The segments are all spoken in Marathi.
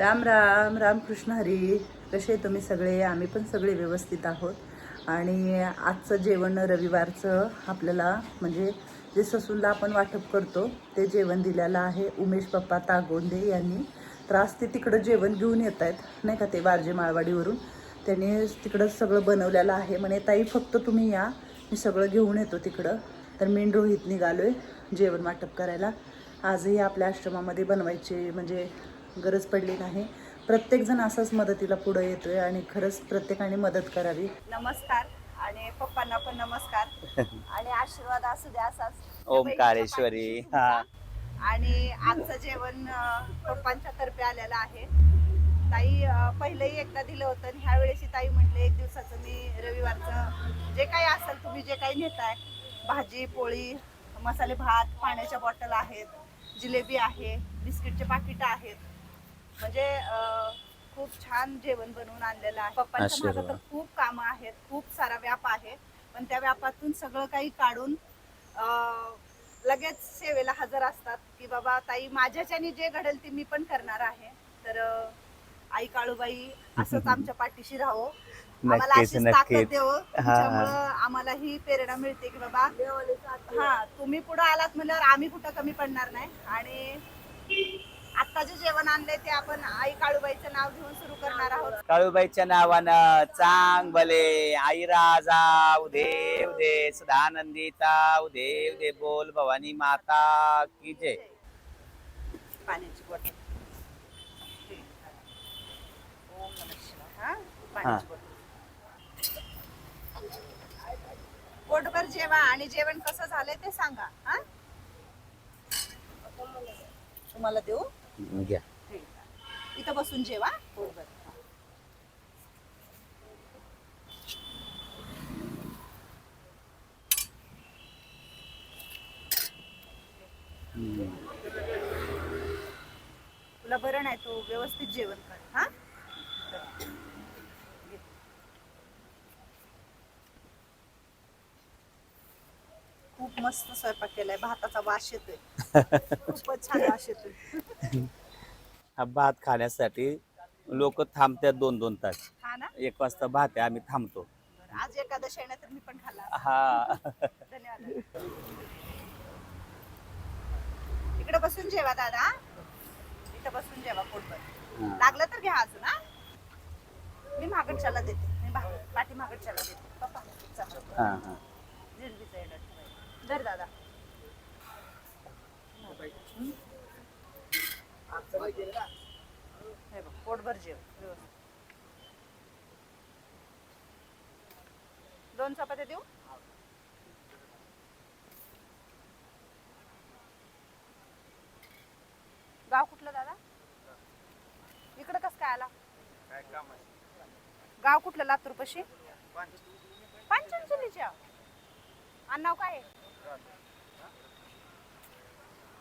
राम राम रामकृष्ण हरी. कसे तुम्ही सगळे? आम्ही पण सगळे व्यवस्थित आहोत. आणि आजचं जेवण रविवारचं आपल्याला म्हणजे जे ससूनला आपण वाटप करतो ते जेवण दिलेलं आहे उमेश पप्पा तागोंदे यांनी. तर आज ते तिकडं जेवण घेऊन येत आहेत नाही का ते वारजे माळवाडीवरून. त्यांनी तिकडं सगळं बनवलेलं आहे. म्हणे ताई फक्त तुम्ही या. मी सगळं घेऊन येतो तिकडं. तर मी रोहित निघालो आहे जेवण वाटप करायला. आजही आपल्या आश्रमामध्ये बनवायचे म्हणजे गरज पडली नाही. प्रत्येकजण असंच मदतीला पुढे येतोय आणि खरंच प्रत्येकाने मदत करावी. नमस्कार. आणि पप्पांना पण नमस्कार. आणि आशीर्वाद असू द्या असाच ओंकारेश्वरी. हा. आणि आजचं जेवण अं, पप्पांच्या तर्फे आलेलं आहे. ताई अं, पहिलंही एकदा दिलं होतं आणि ह्या वेळेची ताई म्हटले एक दिवसाचं मी रविवारचं जे काही असेल तुम्ही जे काही नेताय भाजी पोळी मसाले भात पाण्याच्या बॉटल आहेत जिलेबी आहे बिस्किटचे पाकिटं आहेत म्हणजे खूप छान जेवण बनवून आणलेलं आहे. पप्पांच्या मागं तर. खूप कामं आहेत खूप सारा व्याप आहे. पण त्या व्यापातून सगळं काही काढून अं, लगेच सेवेला हजर असतात की बाबा ताई माझ्याच्याने जे घडेल ते मी पण करणार आहे. तर आई काळूबाई असंच आमच्या पाठीशी राहो. आम्हाला अशीच ताकद देव. हा. आम्हाला ही प्रेरणा मिळते की बाबा हा तुम्ही पुढे आलात म्हणल्यावर आम्ही कुठं कमी पडणार नाही. आणि आता जे जेवण आणलंय ते आपण आई काळूबाईचं नाव घेऊन सुरू करणार आहोत. काळूबाईच्या नावानं चांग भले आई राजा उदे उदे सदानंदिता उदे उदे बोल भवानी माता की जय. पाण्याची बॉटल. ओम नमः शिवाय. हा? पाण्याची बॉटल. पोटभर जेवा आणि जेवण कसं झालंय ते सांगा. हा? तुम्हाला देऊ? घ्या. इथं बसून जेवा. पोटभर तुला बरं नाही तू व्यवस्थित जेवण कर. हा? खूप मस्त स्वयंपाक केलाय. भाताचा वास येतोय. खूपच छान वास येतोय हा भात खाण्यासाठी लोक थांबतात दोन दोन तास. हा ना? एक वाजता भात आहे आम्ही थांबतो. बरं, आज एकादशी आहे ना तर मी पण खाल्ला हा. धन्यवाद इकडे बसून जेवा दादा. इथं बसून जेवा पोटभर. लागलं तर घ्या अजून हा? मी मागडच्याला देते. मी भा- पाठी मागडच्याला देते. पप्पा चला. हा हा. जिलबीचं येडं ठेवायचं. धर दादा. हं? बघ पोटभर जेव व्यवस्थित. दोन चपात्या देऊ गाव कुठलं दादा इकडं कस काय आला गाव कुठलं लातूर पशी पंचमचलीच्या आणि नाव काय आहे?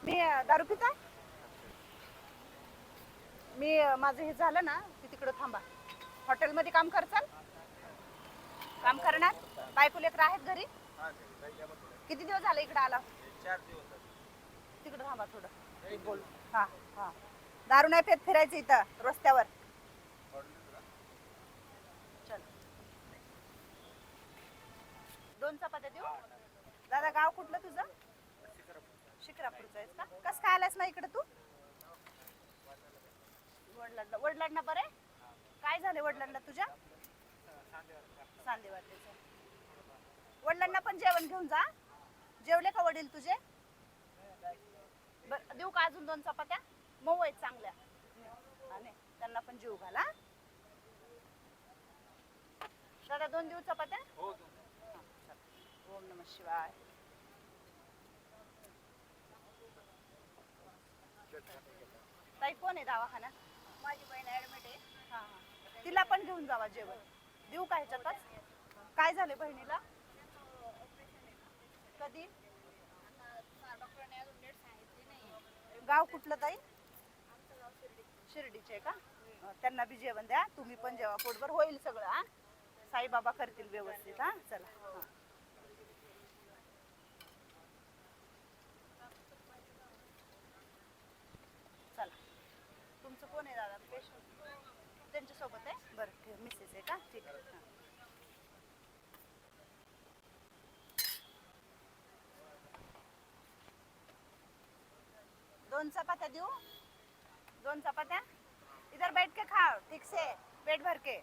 मी दारू पिता मी माझं हे झालं ना की तिकडं थांबा. हॉटेलमध्ये काम करचाल काम करणार? बायको लेकर आहेत घरी? किती दिवस झाले इकडे आला? तिकडं थांबा थोडं. बोल हा हा. दारू नाही फेत फिरायचं इथं रस्त्यावर. चल. दोन चपात्या देऊ. दादा गाव कुठलं तुझं? शिक्रापूरचं आहेस का? कस काय आलास ना इकडे तू? वडलांना वडलांना बरे काय झाले वडिलांना तुझ्या? वडिलांना पण जेवण घेऊन जा. जेवले का वडील तुझे? बर देऊ का अजून दोन चपात्या? मऊ आहेत चांगल्या. ने. त्यांना पण जीव घाला दादा दोन देऊ चपात्या? हा. ओम नम शिवाय. ताई कोण आहे दवाखाना माझी बहीण ऍडमिट आहे. हा हा. तिला पण घेऊन जावा जेवण. देऊ का ह्याच्यातच? काय झाले बहिणीला? कधी? गाव कुठलं ताई? शिर्डीचे आहे का त्यांना बी जेवण द्या. तुम्ही पण जेवा. पोटभर होईल सगळं हा. साईबाबा करतील व्यवस्थित हा. चला मिसेस का? ठीक दोन चपात्या देऊ? दोन चपात्या? इधर बैठ के खाओ, ठीक से. पेट भर के.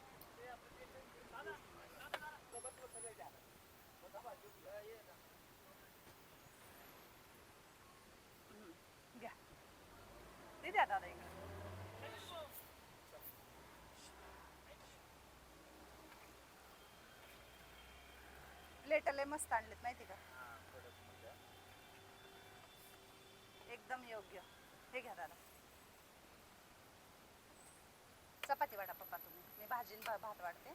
हम्म, दे दिया लय मस्त आणलेत माहिती का? एकदम योग्य. हे घ्या दादा. चपाती वाटा पप्पा तुम्ही. मी भाजी आणि भा- भात वाढते.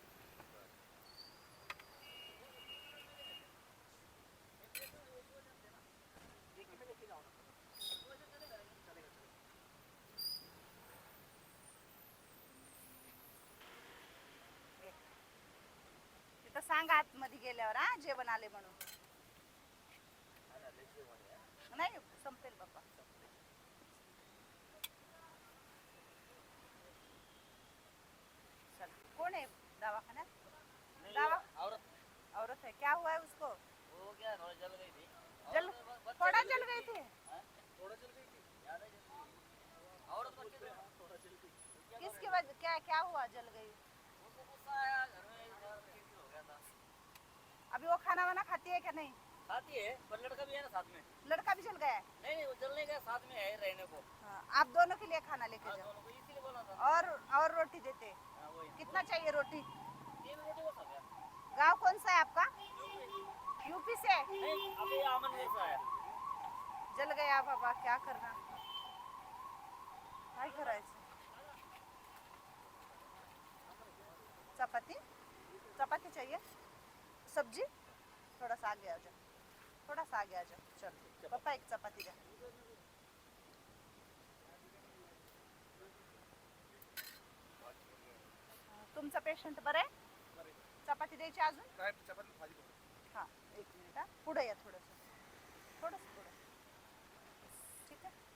सांगा आतमध्ये गेल्यावर हा जेवण आले म्हणून. नाही संपेल बाप्पा चल कौन है दवाखान्यात? दवा? औरत. है क्या हुआ है उसको? वो क्या जल गई थी. जल थोड़ा जल गई थी? थोड़ा जल गई थी. ज़्यादा जल गई औरत से थोड़ा जल गई किसकी वजह क्या क्या हुआ? जल गई उसको गुस्सा आया घर में इधर खिड़की हो गया था अभी वो खाना वाना खाती है क्या नहीं? खाती है पर लड़का भी है ना साथ में। लड़का भी जल गया है? नहीं नहीं वो जलने गया साथ में है रहने को। हाँ, आप दोनों के लिए खाना लेके हाँ जाओ। इसीलिए बोला था। और और रोटी देते। हाँ कितना चाहिए रोटी? तीन रोटी वो खा गया। कौन सा है आपका? यूपी। से? नहीं अभी जैसा है जल गया बाबा क्या करना? काय करायचं? चपाती? चपाती चाहिए? सब्जी? थोड़ा सा आगे आ जाओ थोड़ा सा आगे आ जाओ चल. पप्पा एक चपाती द्या. तुमचं पेशंट बरं आहे? चपाती द्यायची अजून? हा एक मिनिट हा. पुढे या थोडस. थोडस पुढे ठीक आहे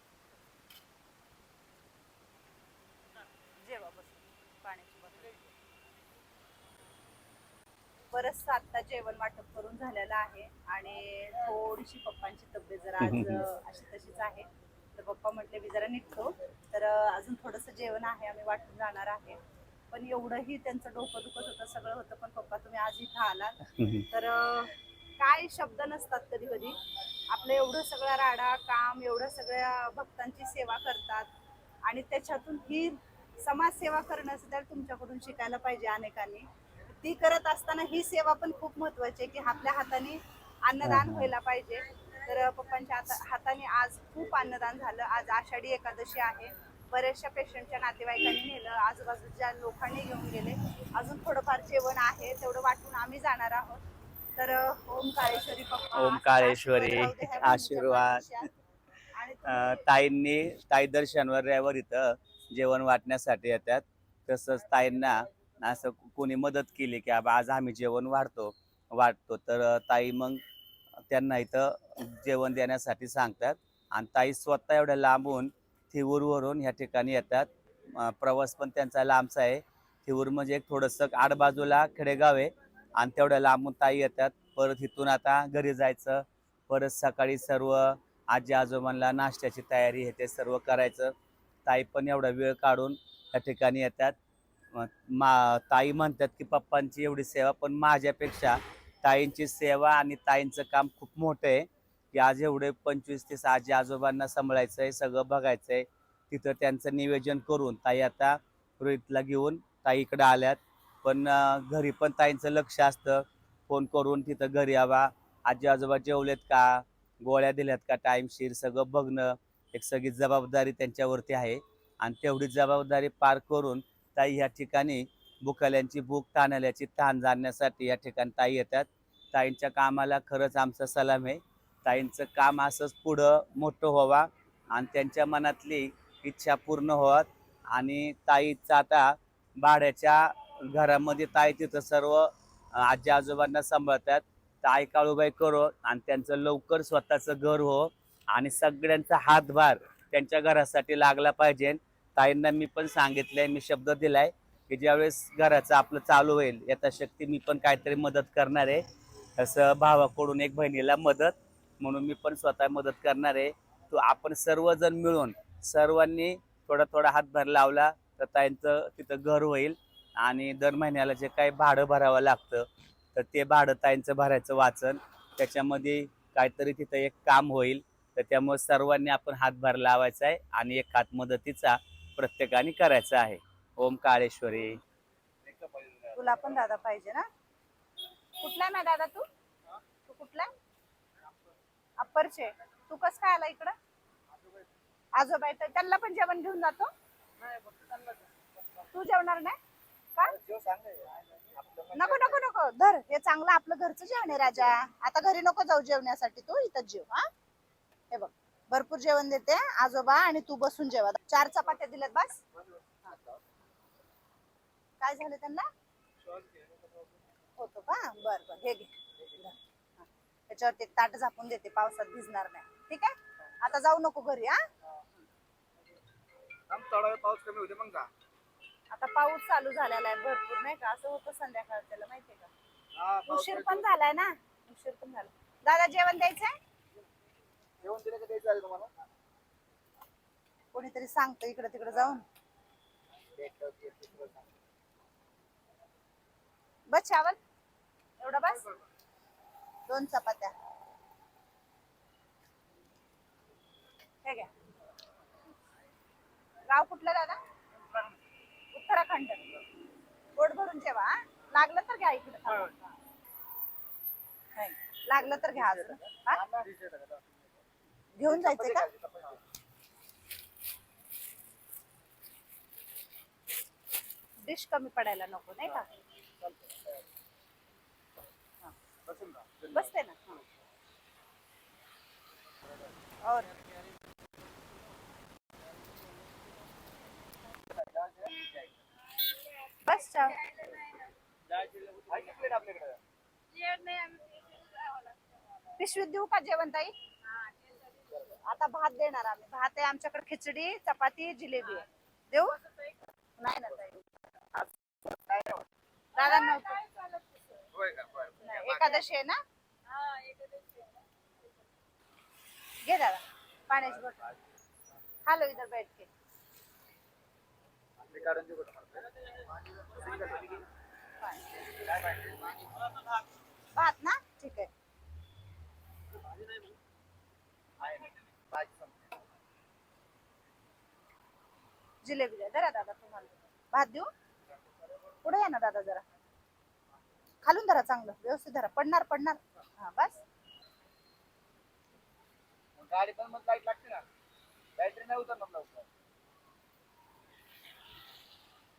जेवा बस पाण्याची बॉटल बरंच आता जेवण वाटप करून झालेलं आहे आणि थोडीशी पप्पांची तब्येत जरा आज अशी तशीच आहे. तर पप्पा म्हटले मी जरा निघतो. तर अजून थोडस जेवण आहे आम्ही वाटून जाणार आहे. पण एवढंही त्यांचं डोकं दुखत होतं सगळं होतं पण पप्पा तुम्ही आज इथं आलात. तर काय शब्द नसतात कधी कधी. आपलं एवढं सगळं राडा काम एवढं सगळ्या भक्तांची सेवा करतात. आणि त्याच्यातून ही समाजसेवा करणं सुद्धा तुमच्याकडून शिकायला पाहिजे अनेकांनी. ती करत असताना ही सेवा पण खूप महत्वाची आहे की आपल्या हाताने अन्नदान व्हायला पाहिजे. तर पप्पांच्या हाता हाताने आज खूप अन्नदान झालं. आज आषाढी एकादशी आहे. बऱ्याचशा पेशंटच्या नातेवाईकांनी नेलं. आजूबाजूच्या लोकांनी घेऊन गेले. अजून थोडंफार जेवण आहे. तेवढं वाटून आम्ही जाणार आहोत. तर ओम काळेश्वरी पप्पा ओम काळेश्वरी, आशीर्वाद. ताईंनी ताई दर्शनवर रविवार इथं जेवण वाटण्यासाठी येतात. तसंच ताईंना असं कोणी मदत केली की बाबा आज आम्ही जेवण वाढतो वाटतो तर ताई मग त्यांना इथं जेवण देण्यासाठी सांगतात. आणि ताई स्वतः एवढ्या लांबून थिवूरवरून ह्या ठिकाणी येतात. प्रवास पण त्यांचा लांबचा आहे. थिवूर म्हणजे एक थोडंसं आडबाजूला खेडेगाव आहे. आणि तेवढ्या लांबून ताई येतात. परत इथून आता घरी जायचं. परत सकाळी सर्व आजी आजोबांना नाश्त्याची तयारी हे ते सर्व करायचं. ताई पण एवढा वेळ काढून त्या ठिकाणी येतात. मा ताई म्हणतात की पप्पांची एवढी सेवा पण माझ्यापेक्षा ताईंची सेवा आणि ताईंचं काम खूप मोठं आहे. की आज एवढे पंचवीस तीस आजी आजोबांना सांभाळायचं आहे सगळं बघायचं आहे तिथं त्यांचं नियोजन करून ताई आता रोहितला घेऊन ताई इकडं आल्यात. पण घरी पण ताईंचं लक्ष असतं. फोन करून तिथं घरी यावा. आजी आजोबा जेवलेत का? गोळ्या दिल्यात का? टाईमशीर सगळं बघणं एक सगळी जबाबदारी त्यांच्यावरती आहे. आणि तेवढी जबाबदारी पार करून ताई ह्या ठिकाणी भुकाल्यांची भूक ताणाल्याची ताण जाणण्यासाठी या ठिकाणी ताई येतात. ताईंच्या कामाला खरंच आमचा सलाम आहे. ताईंचं काम असंच पुढं मोठं व्हावा आणि त्यांच्या मनातली इच्छा पूर्ण होत आणि ताईचं आता भाड्याच्या घरामध्ये ताई तिथं सर्व आजी आजोबांना सांभाळतात. ताई काळूबाई करो आणि त्यांचं लवकर स्वतःचं घर हो आणि सगळ्यांचा हातभार त्यांच्या घरासाठी लागला पाहिजे. ताईंना मी पण सांगितलंय मी शब्द दिलाय की ज्यावेळेस घराचं आपलं चालू होईल यथाशक्ती मी पण काहीतरी मदत करणार आहे. असं भावाकडून एक बहिणीला मदत म्हणून मी पण स्वतः मदत करणार आहे. तो आपण सर्वजण मिळून सर्वांनी थोडा थोडा हातभार लावला तर ताईंचं तिथं घर होईल आणि दर महिन्याला जे काही भाडं भरावं लागतं तर ते भाडं ताईंचं भरायचं वाचन. त्याच्यामध्ये काहीतरी तिथं एक काम होईल तर त्यामुळे सर्वांनी आपण हातभार लावायचा आहे आणि एक हात मदतीचा प्रत्येकाने करायचं आहे. ओम काळेश्वरी. तुला पण दादा पाहिजे ना? कुठला ना दादा तू? तू कुठला अप्परचे तू कस काय आला इकडं? आजोबा येतात त्यांना पण जेवण घेऊन जातो? तू जेवणार नाही? का? नको नको नको. धर. हे चांगलं आपलं घरचं जेवण आहे राजा. आता घरी नको जाऊ जेवण्यासाठी. तू इथंच जेव हा? हे बघ. भरपूर जेवण देते आजोबा आणि तू बसून जेवा. चार चपात्या दिल्यात बस. काय झालं त्यांना? होतो का? बर बर. हे घे. त्याच्यावरती ताट झाकून देते पावसात भिजणार नाही. ठीक आहे? आता जाऊ नको घरी हा? पाऊस कमी होते मग जा. आता पाऊस चालू झालेला आहे भरपूर नाही का? असं होतं संध्याकाळ त्याला माहितीये का? उशीर पण झालाय ना? उशीर पण झाला. दादा जेवण द्यायचंय? येऊन दिलं का द्यायचं आहे तुम्हाला? कोणीतरी सांगतो इकडे तिकडे जाऊन. बस चावल. एवढा बस? दोन चपात्या. हे घ्या. गाव कुठलं दादा? उत्तराखंड. पोट भरून जेवा हा? लागलं तर घ्या इकडे. लागलं तर घ्या अजून हा? घेऊन जायचंय का? डिश कमी पडायला नको नाही का? बसते ना. और. बस चाव पिशवीत देऊ का जेवण ताई? आता भात देणार आम्ही. भात आहे आमच्याकडे खिचडी चपाती जिलेबी आहे. देऊ? नाही ना ताई. दादा नाही, एकादशी आहे ना? घे दादा. पाण्याची बॉटल. हालो इधर बैठ के. भात ना ठीक आहे भाजी संपली. जिलेबी द्या. धरा दादा तुम्हाला. भात देऊ? पुढे या ना दादा जरा. खालून धरा चांगलं. व्यवस्थित धरा. पडणार पडणार. हा बस. गाडी पण मग लाइट लागते ना. बॅटरी नाही उतरणार लवकर.